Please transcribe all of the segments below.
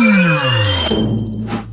음.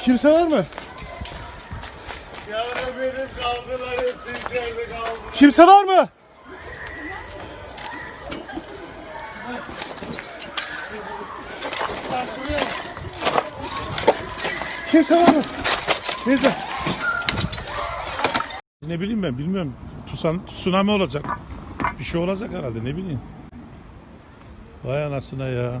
Kimse var mı? Yavrum benim kaldılar hepsi içeride kaldı. Kimse var mı? Kimse var mı? Neyse. Ne bileyim ben bilmiyorum. Tusan, tsunami olacak. Bir şey olacak herhalde ne bileyim. Vay anasına ya.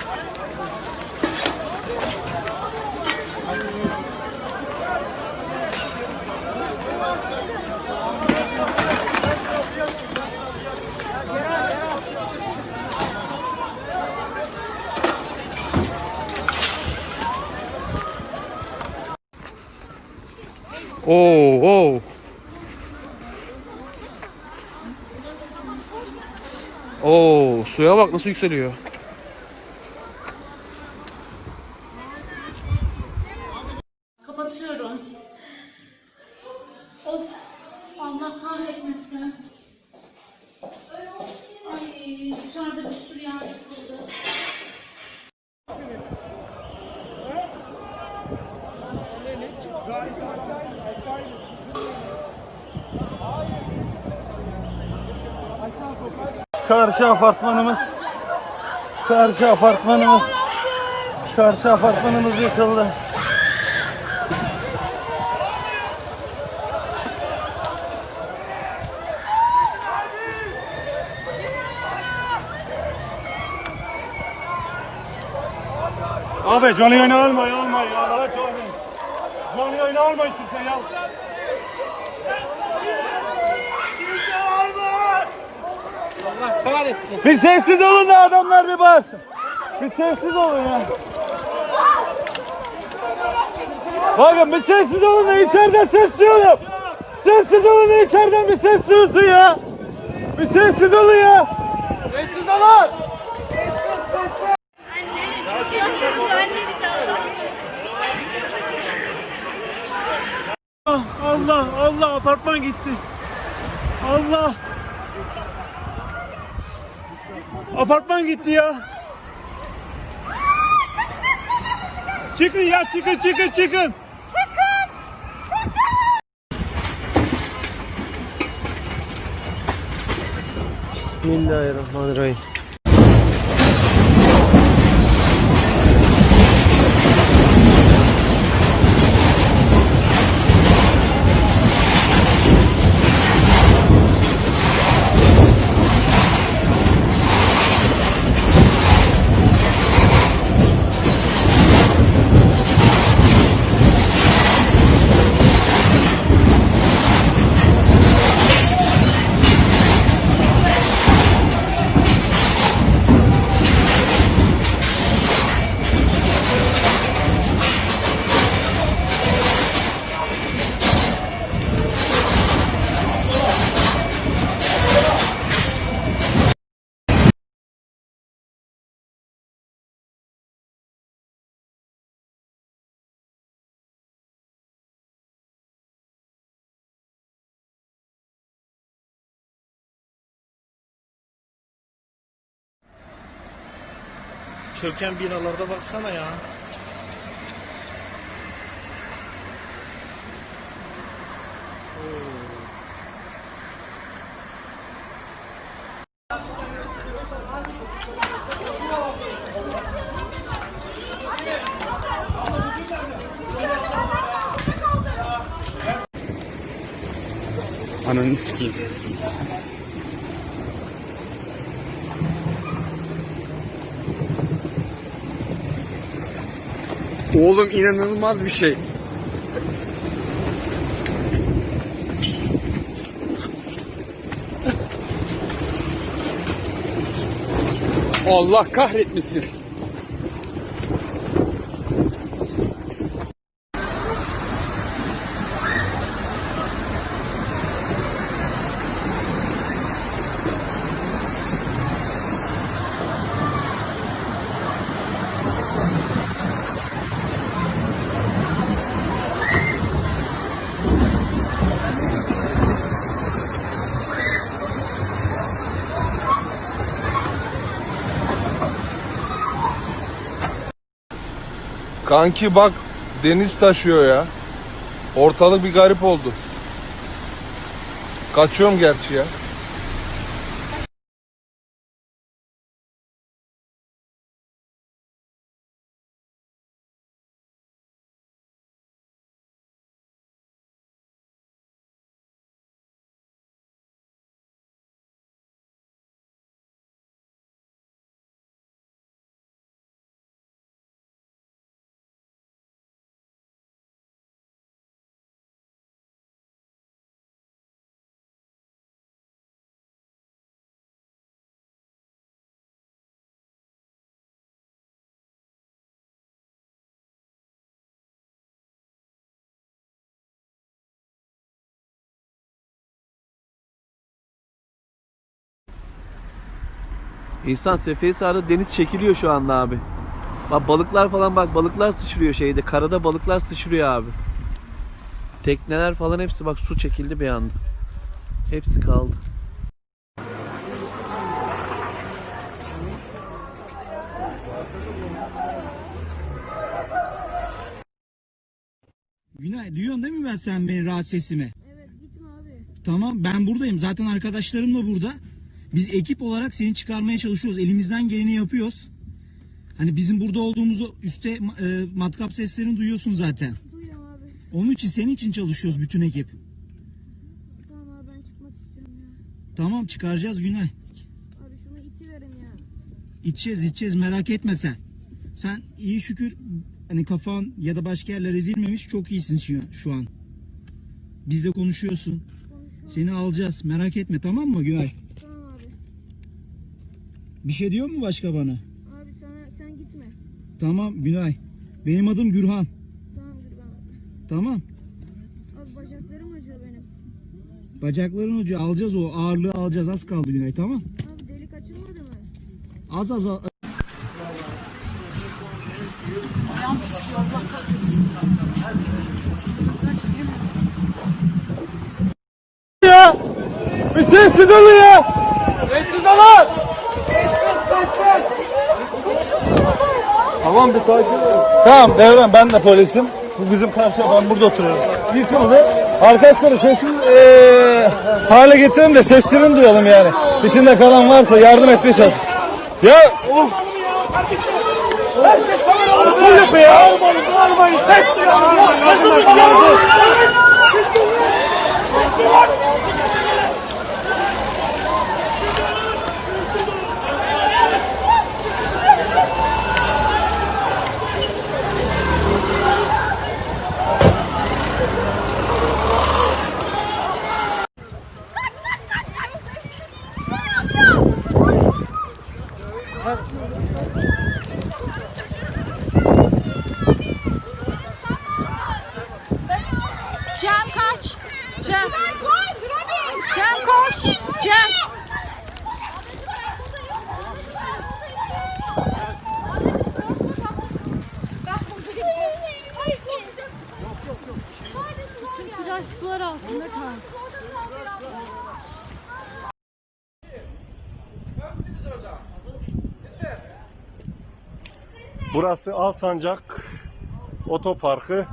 Oo, oo. Oo, suya bak nasıl yükseliyor. Kapatıyorum. Of. Allah kahretmesin. Ay dışarıda bir sürü yer yıkıldı. Karşı apartmanımız. Karşı apartmanımız. Karşı apartmanımız yıkıldı. Abi canlı yayını alma, alma ya. Allah canlı. Canlı yayını alma hiç kimse ya. Bir sessiz olun da adamlar bir bağırsın. Bir sessiz olun ya. Bakın bir sessiz olun da içeriden ses duyuyorum. Sessiz olun da içeriden bir ses duyulsun ya. Bir sessiz olun ya. Sessiz olun. Ah, Allah Allah apartman gitti. Allah. Apartman gitti ya. Çıkın ya çıkın çıkın çıkın. Bismillahirrahmanirrahim. Çöken binalarda baksana ya. Ananı sikeyim. Oğlum inanılmaz bir şey. Allah kahretmesin. Kanki bak deniz taşıyor ya. Ortalık bir garip oldu. Kaçıyorum gerçi ya. İnsan Seferihisar'da deniz çekiliyor şu anda abi. Bak balıklar falan bak balıklar sıçrıyor şeyde. Karada balıklar sıçrıyor abi. Tekneler falan hepsi bak su çekildi bir anda. Hepsi kaldı. Günay duyuyorsun değil mi ben sen beni rahat sesimi? Evet gitme abi. Tamam ben buradayım zaten arkadaşlarım da burada. Biz ekip olarak seni çıkarmaya çalışıyoruz. Elimizden geleni yapıyoruz. Hani bizim burada olduğumuzu üstte e, matkap seslerini duyuyorsun zaten. Duyuyorum abi. Onun için senin için çalışıyoruz bütün ekip. Tamam abi ben çıkmak istiyorum ya. Tamam çıkaracağız Günay. Abi şunu iti verin ya. İçeceğiz içeceğiz merak etme sen. Sen iyi şükür hani kafan ya da başka yerler ezilmemiş çok iyisin şu, şu an. Bizle konuşuyorsun. Seni alacağız merak etme tamam mı Günay? Tamam. Bir şey diyor mu başka bana? Abi sana sen gitme. Tamam Günay. Benim adım Gürhan. Tamamdır ben abi. Tamam. Abi bacaklarım acıyor benim. Bacakların ucu alacağız o ağırlığı alacağız az kaldı Günay tamam. Abi delik açılmadı mı? Az az al- ya. Bir sessiz olun ya. Sessiz olun. Tamam bir sakin ol. Tamam Devran ben de polisim. Bu bizim karşıya ben burada oturuyorum. Yıkıldı. Arkadaşları sessiz eee hale getirin de seslerini duyalım yani. İçinde kalan varsa yardım etmeye çalış. Ya of. Nasıl yapıyor ya? Bağırmayın, ses Nasıl yapıyor? Cem kaç. Cem. Koş. Cem. Bütün plaj sular altında kaldı. Burası Alsancak Otoparkı.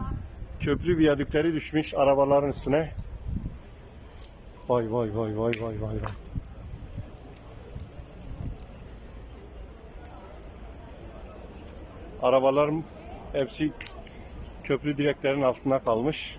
Köprü viyadükleri düşmüş arabaların üstüne. Vay vay vay vay vay vay vay. Arabaların hepsi köprü direklerin altında kalmış.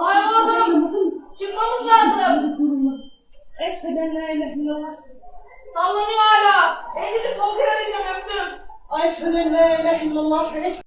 Ay oğlum. Çıkmamız lazım. Eşhedü en la ilahe illallah. Sallanıyor hala. Elini kokuyor edeceğim öptüm. Eşhedü en la ilahe illallah.